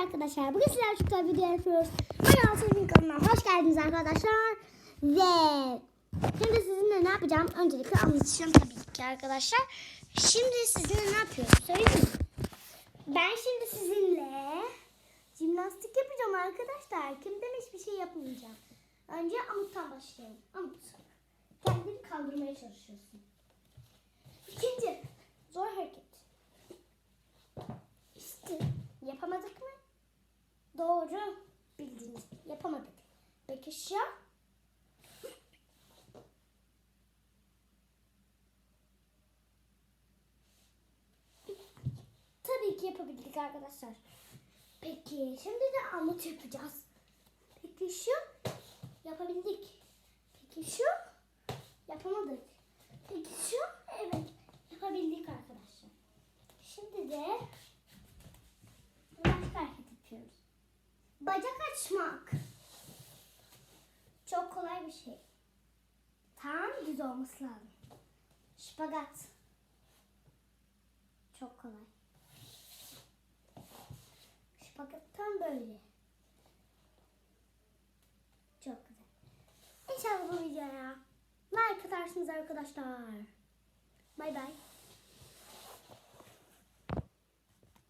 arkadaşlar. Bugün sizlerle çok video yapıyoruz. Ben Altın'ın kanalına hoş geldiniz arkadaşlar. Ve şimdi sizinle ne yapacağım? Öncelikle anlatacağım tabii ki arkadaşlar. Şimdi sizinle ne yapıyoruz? Söyleyeyim? Ben şimdi sizinle jimnastik yapacağım arkadaşlar. Kim demiş bir şey yapmayacağım. Önce amuttan başlayalım. Amut. Kendini kaldırmaya çalışıyorsun. Doğru bildiniz. Yapamadık. Peki şu? Tabii ki yapabildik arkadaşlar. Peki şimdi de amut yapacağız. Peki şu? Yapabildik. Peki şu? Yapamadık. Peki şu? Evet. Yapabildik arkadaşlar. Şimdi de Bacak açmak. Çok kolay bir şey. Tam düz olması lazım. Şpagat. Çok kolay. Şpagat tam böyle. Çok güzel. İnşallah bu videoya like atarsınız arkadaşlar. Bay bay.